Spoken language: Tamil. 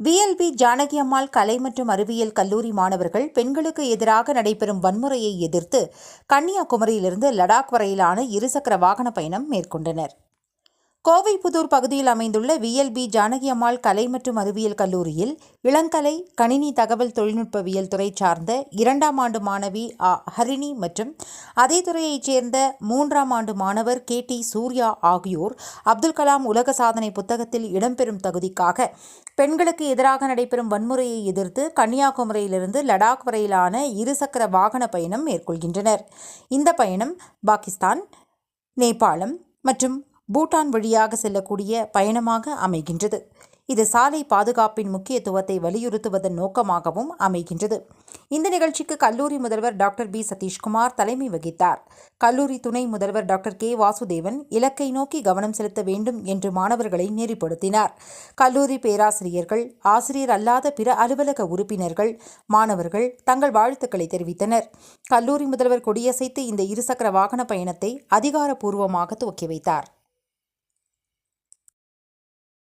விஎல்பி ஜானகி அம்மாள் கலை மற்றும் அறிவியல் கல்லூரி மாணவர்கள் பெண்களுக்கு எதிராக நடைபெறும் வன்முறையை எதிர்த்து கன்னியாகுமரியிலிருந்து லடாக் வரையிலான இருசக்கர வாகன பயணம் மேற்கொண்டனர். கோவைப்புதூர் பகுதியில் அமைந்துள்ள விஎல்பி ஜானகி அம்மாள் கலை மற்றும் அறிவியல் கல்லூரியில் இளங்கலை கணினி தகவல் தொழில்நுட்பவியல் துறை சார்ந்த இரண்டாம் ஆண்டு மாணவி ஆ ஹரிணி மற்றும் அதே துறையைச் சேர்ந்த மூன்றாம் ஆண்டு மாணவர் கே. டி. சூர்யா ஆகியோர் அப்துல் கலாம் உலக சாதனை புத்தகத்தில் இடம்பெறும் தகுதிக்காக பெண்களுக்கு எதிராக நடைபெறும் வன்முறையை எதிர்த்து கன்னியாகுமரியிலிருந்து லடாக் வரையிலான இருசக்கர வாகன பயணம் மேற்கொள்கின்றனர். இந்த பயணம் பாகிஸ்தான் நேபாளம் மற்றும் பூட்டான் வழியாக செல்லக்கூடிய பயணமாக அமைகின்றது. இது சாலை பாதுகாப்பின் முக்கியத்துவத்தை வலியுறுத்துவதன் நோக்கமாகவும் அமைகின்றது. இந்த நிகழ்ச்சிக்கு கல்லூரி முதல்வர் டாக்டர் பி. சதீஷ்குமார் தலைமை வகித்தார். கல்லூரி துணை முதல்வர் டாக்டர் கே. வாசுதேவன் இலக்கை நோக்கி கவனம் செலுத்த வேண்டும் என்று மாணவர்களை நெறிப்படுத்தினார். கல்லூரி பேராசிரியர்கள் ஆசிரியர் அல்லாத பிற அலுவலக உறுப்பினர்கள் மாணவர்கள் தங்கள் வாழ்த்துக்களை தெரிவித்தனர். கல்லூரி முதல்வர் கொடியசைத்து இந்த இருசக்கர வாகன பயணத்தை அதிகாரப்பூர்வமாக துவக்கி வைத்தார்.